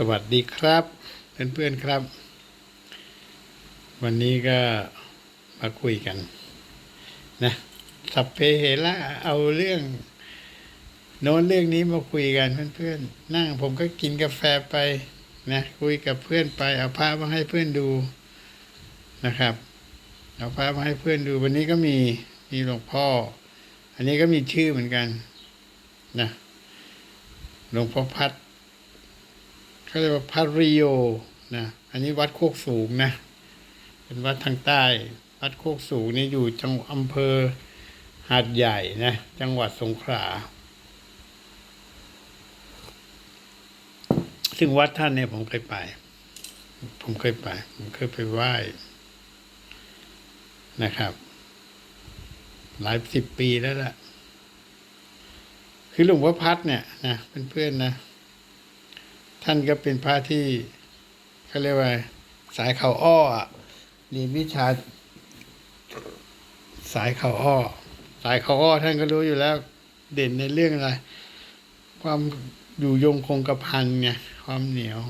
สวัสดีครับ เพื่อนๆครับ วันนี้ก็มาคุยกันนะสัพเพเหระเอาเรื่อง โน้นเรื่องนี้มาคุยกันเพื่อนๆนั่งผมก็กินกาแฟไปนะคุยกับเพื่อนไปเอาภาพมาให้เพื่อนดูนะครับ เอาภาพมาให้เพื่อนดู วันนี้ก็มีมีหลวงพ่อ อันนี้ก็มีชื่อเหมือนกันนะหลวงพ่อพัด เขาเรียกว่าพัริโยนะอันนี้วัดโคกสูงนะ เป็นวัดทางใต้ วัดโคกสูงนี่อยู่จังอำเภอหาดใหญ่นะ จังหวัดสงขลาซึ่งวัดท่านเนี่ยผมเคยไป ผมเคยไป ผมเคยไปไหว้นะครับ หลายสิบปีแล้วล่ะ คือหลวงพ่อพัดเนี่ยนะเพื่อนๆนะ ท่านก็เป็นพระที่เขาเรียกว่า สายเขาอ้อเรียนวิชา สายเขาอ้อ สายเขาอ้อท่านก็รู้อยู่แล้ว เด่นในเรื่องอะไร ความอยู่ยงคงกระพันไงความเหนียว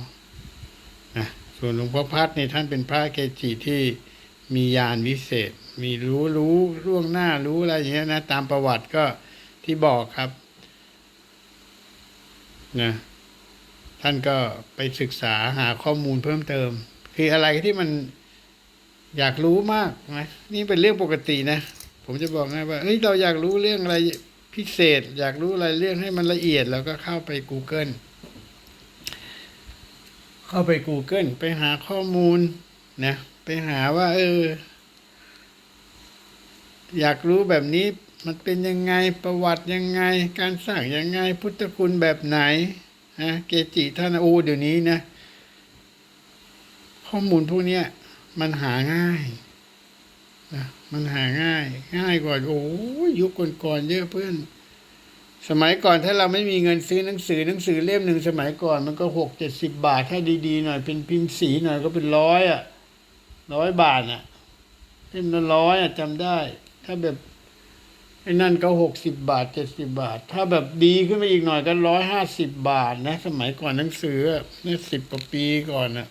นะส่วนหลวงพ่อพัดเนี่ยท่านเป็นพระเกจิที่มีญาณวิเศษ มีรู้รู้ล่วงหน้ารู้อะไรอย่างเงี้ยนะ ตามประวัติก็ที่บอกครับ นะ ท่านก็ไปศึกษาหาข้อมูลเพิ่มเติม คืออะไรที่มันอยากรู้มากนะนี่เป็นเรื่องปกตินะ ผมจะบอกไงว่าเฮ้ยเราอยากรู้เรื่องอะไรพิเศษ อยากรู้อะไรเรื่องให้มันละเอียดเราก็เข้าไป Google เข้าไป Google ไปหาข้อมูลนะไปหาว่า เออ อยากรู้แบบนี้มันเป็นยังไงประวัติยังไง การสร้างยังไงพุทธคุณแบบไหน นะเกจิท่านโอ้เดี๋ยวนี้นะ ข้อมูลพวกเนี้ยมันหาง่ายนะมันหาง่าย ง่ายกว่าโอ้ยยุคก่อนๆเยอะเพื่อน สมัยก่อนถ้าเราไม่มีเงินซื้อหนังสือหนังสือเล่มหนึ่งสมัยก่อนมันก็หกเจ็ดสิบบาท ถ้าดีๆหน่อยเป็นพิมพ์สีหน่อยก็เป็นร้อยอะร้อยบาทอะเล่มละร้อยอะจำได้ ถ้าแบบ ไอ้นั่นก็หกสิบบาทเจ็ดสิบาท ถ้าแบบดีขึ้นไปอีกหน่อยก็ร้อยห้าสิบบาทนะ สมัยก่อนหนังสือเนี่ยสิบกว่าปีก่อนนะ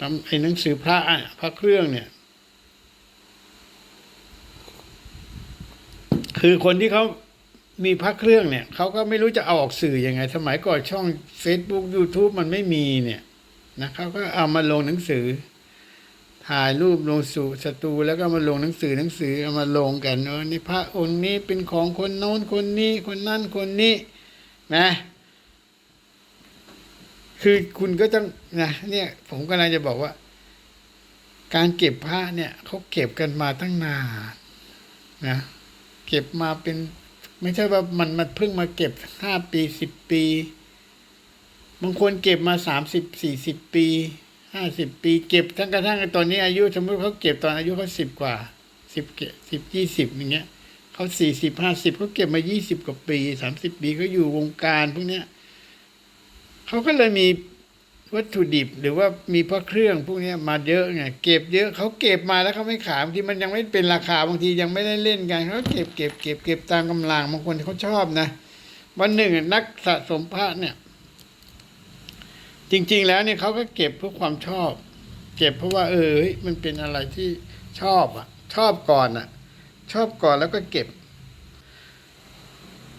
ทำไอ้หนังสือพระอะพระเครื่องเนี่ย คือคนที่เขามีพระเครื่องเนี่ยเขาก็ไม่รู้จะเอาออกสื่อยังไง สมัยก่อนช่อง Facebook YouTube มันไม่มีเนี่ยนะเขาก็เอามาลงหนังสือ ถ่ายรูปลงสู่สตูแล้วก็มาลงหนังสือหนังสือเอามาลงกันเออนี่พระองค์นี้เป็นของคนโน้นคนนี้คนนั่นคนนี้นะคือคุณก็ต้องนะเนี่ยผมกำลังจะบอกว่า การเก็บพระเนี่ยเขาเก็บกันมาตั้งนานนะเก็บมาเป็น ไม่ใช่ว่ามันมันเพิ่งมาเก็บห้าปีสิบปี บางคนเก็บมาสามสิบสี่สิบปี ห้าสิบปีเก็บทั้งกระทั่งตอนนี้อายุสมมติเขาเก็บตอนอายุเขาสิบกว่าสิบเกสิบยี่สิบอย่างเงี้ยเขาสี่สิบห้าสิบเขาเก็บมายี่สิบกว่าปีสามสิบปีเขาอยู่วงการพวกเนี้ยเขาก็เลยมีวัตถุดิบหรือว่ามีพระเครื่องพวกนี้มาเยอะไงเก็บเยอะเขาเก็บมาแล้วเขาไม่ขายบางทีมันยังไม่เป็นราคาบางทียังไม่ได้เล่นกันเขาเก็บเก็บเก็บเก็บตามกำลังบางคนเขาชอบนะวันหนึ่งนักสะสมพระเนี่ย จริง ๆ แล้วเนี่ยเขาก็เก็บเพื่อความชอบ เก็บเพราะว่า เออเฮ้ยมันเป็นอะไรที่ชอบอะ ชอบก่อนอะ ชอบก่อนแล้วก็เก็บ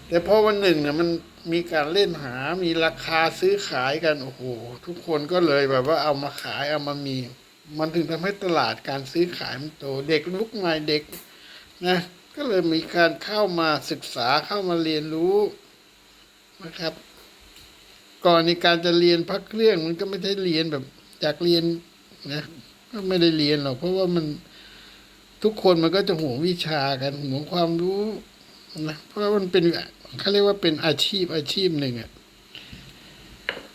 แต่พอวันหนึ่งเนี่ยมันมีการเล่นหา มีราคาซื้อขายกัน โอ้โห ทุกคนก็เลยแบบว่าเอามาขาย เอามามี มันถึงทำให้ตลาดการซื้อขายมันโต เด็กลุกใหม่เด็กนะ ก็เลยมีการเข้ามาศึกษาเข้ามาเรียนรู้นะครับ ก่อนในการจะเรียนพักเครื่องมันก็ไม่ได้เรียนแบบอยากเรียนนะก็ไม่ได้เรียนหรอกเพราะว่ามันทุกคนมันก็จะห่วงวิชากันห่วงความรู้นะเพราะว่ามันเป็นเขาเรียกว่าเป็นอาชีพอาชีพหนึ่งอะ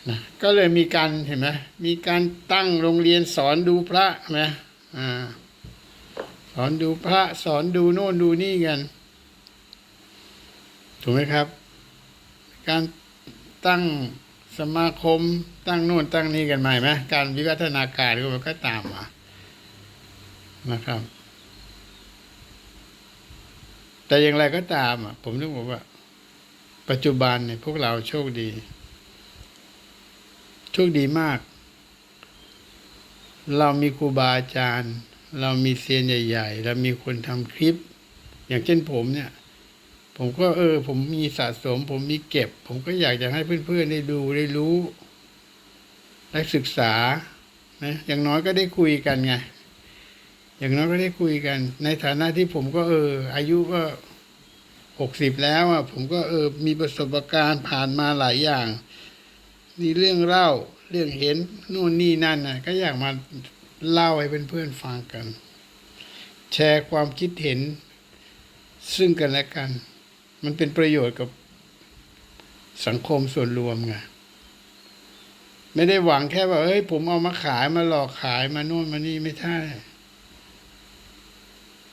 นะก็เลยมีการเห็นไหมมีการตั้งโรงเรียนสอนดูพระนะอ่าสอนดูพระสอนดูโน่นดูนี่กันถูกไหมครับ การตั้ง สมาคมตั้งโน่นตั้งนี่กันใหม่ไหมการวิวัฒนาการก็มันก็ตามมานะครับ แต่อย่างไรก็ตามอะ ผมต้องบอกว่า ปัจจุบันเนี่ยพวกเราโชคดี โชคดีมาก เรามีครูบาอาจารย์ เรามีเซียนใหญ่ ๆ เรามีคนทำคลิป อย่างเช่นผมเนี่ย ผมก็เออ ผมมีสะสม ผมมีเก็บ ผมก็อยากจะให้เพื่อนๆได้ดูได้รู้ได้ศึกษานะอย่างน้อยก็ได้คุยกันไงอย่างน้อยก็ได้คุยกัน ในฐานะที่ผมก็เออ อายุก็หกสิบแล้วอะผมก็เออ มีประสบการณ์ผ่านมาหลายอย่าง มีเรื่องเล่า เรื่องเห็นนู่นนี่นั่นนะก็อยากมาเล่าให้เพื่อนๆฟังกัน แชร์ความคิดเห็นซึ่งกันและกัน มันเป็นประโยชน์กับสังคมส่วนรวมไงไม่ได้หวังแค่ว่าเฮ้ยผมเอามาขายมาหลอกขายมาโน่นมานี่ไม่ใช่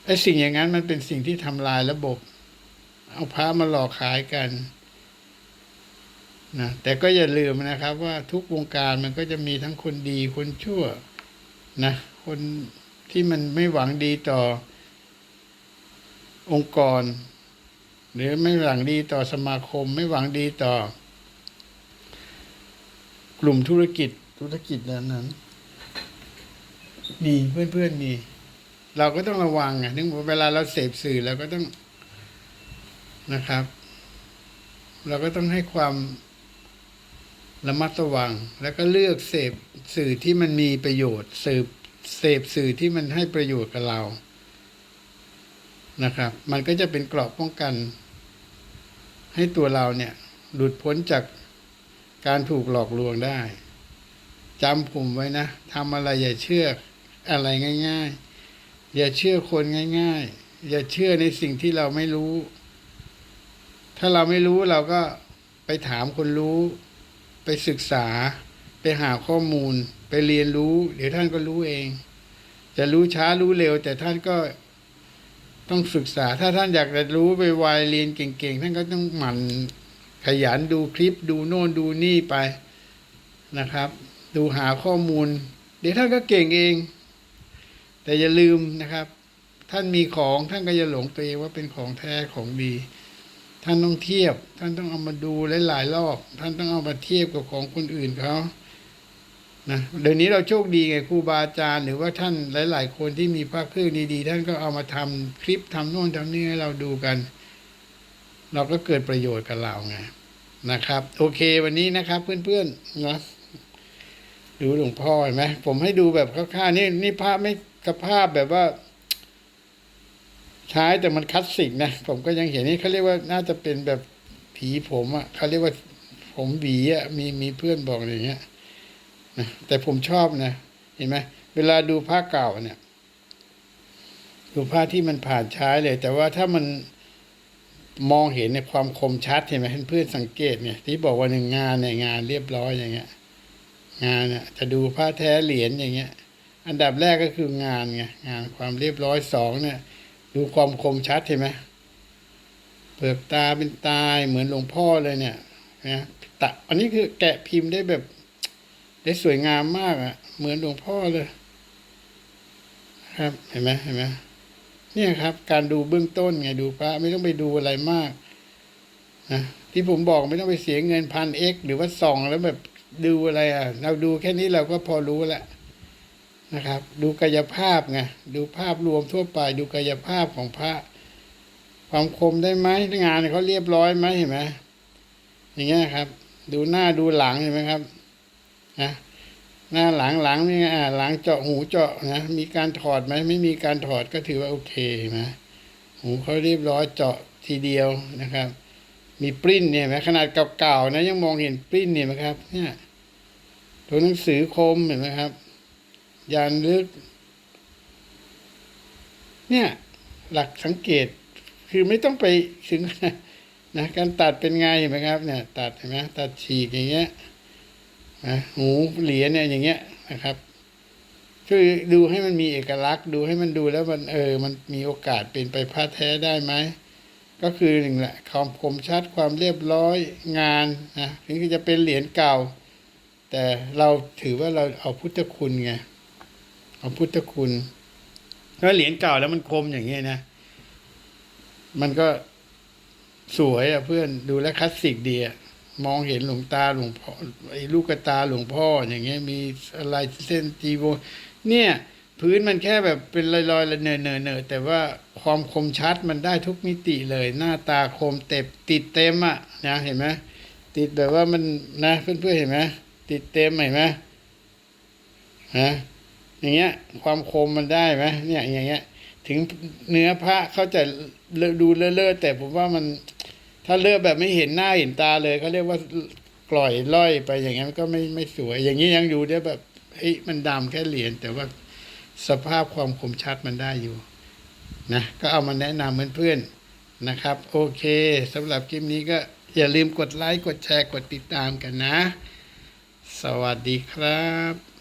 ไอ้สิ่งอย่างนั้นมันเป็นสิ่งที่ทำลายระบบ เอาพระมาหลอกขายกันนะแต่ก็อย่าลืมนะครับ ว่าทุกวงการมันก็จะมีทั้งคนดีคนชั่ว นะ คนที่มันไม่หวังดีต่อองค์กร หรือไม่หวังดีต่อสมาคม ไม่หวังดีต่อ กลุ่มธุรกิจธุรกิจนั้นนั้นมีเพื่อนๆมี เราก็ต้องระวังอะนึกว่าเวลาเราเสพสื่อเราก็ต้องนะครับ เราก็ต้องให้ความระมัดระวัง แล้วก็เลือกเสพสื่อที่มันมีประโยชน์สืบเสพสื่อที่มันให้ประโยชน์กับเรานะครับ มันก็จะเป็นเกราะป้องกัน ให้ตัวเราเนี่ยหลุดพ้นจากการถูกหลอกลวงได้จำผมไว้นะทำอะไรอย่าเชื่ออะไรง่าย ๆ อย่าเชื่อคนง่าย ๆ อย่าเชื่อในสิ่งที่เราไม่รู้ ถ้าเราไม่รู้เราก็ไปถามคนรู้ ไปศึกษา ไปหาข้อมูล ไปเรียนรู้ เดี๋ยวท่านก็รู้เอง จะรู้ช้ารู้เร็ว แต่ท่านก็ ต้องศึกษา ถ้าท่านอยากจะรู้ไปไวๆเรียนเก่งๆ ท่านก็ต้องหมั่นขยันดูคลิปดูโน่นดูนี่ไปนะครับ ดูหาข้อมูล เดี๋ยวท่านก็เก่งเอง แต่อย่าลืมนะครับ ท่านมีของท่านก็อย่าหลงตัวเองว่าเป็นของแท้ของดี ท่านต้องเทียบ ท่านต้องเอามาดูหลายๆรอบ ท่านต้องเอามาเทียบกับของคนอื่นเขา นะเดี๋ยวนี้เราโชคดีไงครูบาอาจารย์ หรือว่าท่านหลาย ๆ คนที่มีพระเครื่องดีๆ ท่านก็เอามาทำคลิปทำโน่นทำนี่ให้เราดูกัน เราก็เกิดประโยชน์กับเราไงนะครับ โอเควันนี้นะครับ เพื่อนๆนะดูหลวงพ่อเห็นไหมผมให้ดูแบบคร่าวๆนี่นี่ภาพไม่กระภาพแบบว่า ใช้แต่มันคลาสสิกนะผมก็ยังเห็นนี่เขาเรียกว่าน่าจะเป็นแบบผีผมอะ่ะเขาเรียกว่าผมหวีอะ่ะมีมีเพื่อนบอกอย่างเงี้ย นะแต่ผมชอบนะ เห็นไหมเวลาดูผ้าเก่าเนี่ย ดูผ้าที่มันผ่านใช้เลย แต่ว่าถ้ามันมองเห็นในความคมชัดเห็นไหมเพื่อนสังเกตเนี่ย ที่บอกว่าหนึ่งงานเนี่ยงานเรียบร้อยอย่างเงี้ย งานเนี่ยจะดูผ้าแท้เหรียญอย่างเงี้ย อันดับแรกก็คืองานไงงานความเรียบร้อยสองเนี่ย ดูความคมชัดเห็นไหมเปลือกตาเป็นตายเหมือนหลวงพ่อเลยเนี่ยนะตะอันนี้คือแกะพิมพ์ได้แบบ ได้สวยงามมากอะ่ะ เหมือนหลวงพ่อเลย ครับเห็นไหมเห็นไหมเนี่ยครับ การดูเบื้องต้นไงดูพระไม่ต้องไปดูอะไรมากนะที่ผมบอกไม่ต้องไปเสียเงินพันเอ็กหรือว่าส่องแล้วแบบดูอะไรอะ เราดูแค่นี้เราก็พอรู้แล้วนะครับ ดูกายภาพไงดูภาพรวมทั่วไป ดูกายภาพของพระ ความคมได้ไหมงานเขาเรียบร้อยไหมเห็นไหมอย่างเงี้ยครับ ดูหน้าดูหลังเห็นไหมครับ นะหน้าหลังหลังนี่อ่าหลังเจาะหูเจาะนะมีการถอดไหมไม่มีการถอดก็ถือว่าโอเคนะหูเขาเรียบร้อยเจาะทีเดียวนะครับ มีปริ้นเนี่ยไหมขนาดเก่าๆนะยังมองเห็นปริ้นเนี่ยไหมครับเนี่ยตัวหนังสือคมเห็นไหมครับ ยานลึก เนี่ย หลักสังเกต คือไม่ต้องไปถึงนะการตัดเป็นไงเห็นไหมครับ เนี่ย ตัดเห็นไหมตัดฉีกอย่างเงี้ย นะหูเหรียญเนี่ยอย่างเงี้ยนะครับช่วยดูให้มันมีเอกลักษณ์ดูให้มันดูแล้วมันเออ มันมีโอกาสเป็นไปพระแท้ได้ไหมก็คือหนึ่งแหละความคมชัดความเรียบร้อยงานนะถึงจะเป็นเหรียญเก่า แต่เราถือว่าเราเอาพุทธคุณไงเอาพุทธคุณถ้าเหรียญเก่าแล้วมันคมอย่างเงี้ยนะมันก็สวยอะเพื่อนดูแลวคลาสสิกดีอะ มองเห็นหลวงตาหลวงพ่อไอ้ลูกตาหลวงพ่ออย่างเงี้ยมีอะไรเส้นจีโวเนี่ย พื้นมันแค่แบบเป็นลอยๆละเนอเนอเนอแต่ว่าความคมชัดมันได้ทุกมิติเลย หน้าตาคมเต็บติดเต็มอะนะเห็นไหมติดแบบว่ามันนะเพื่อนๆเห็นไหมติดเต็มเห็นไหมฮะอย่างเงี้ย ความคมมันได้ไหมเนี่ยอย่างเงี้ย ถึงเนื้อพระเขาจะเลอะดูเลอะๆแต่ผมว่ามัน ถ้าเลือะแบบไม่เห็นหน้าเห็นตาเลยเขาเรียกว่ากล่อยล่อยไปอย่างนั้นก็ไม่ไม่สวย อย่างนี้ยังดูได้แบบเฮ้ยมันดำแค่เหรียญแต่ว่าสภาพความคมชัดมันได้อยู่นะก็เอามาแนะนำเพื่อนๆนะครับ โอเคสำหรับคลิปนี้ก็อย่าลืมกดไลค์กดแชร์กดติดตามกันนะ สวัสดีครับ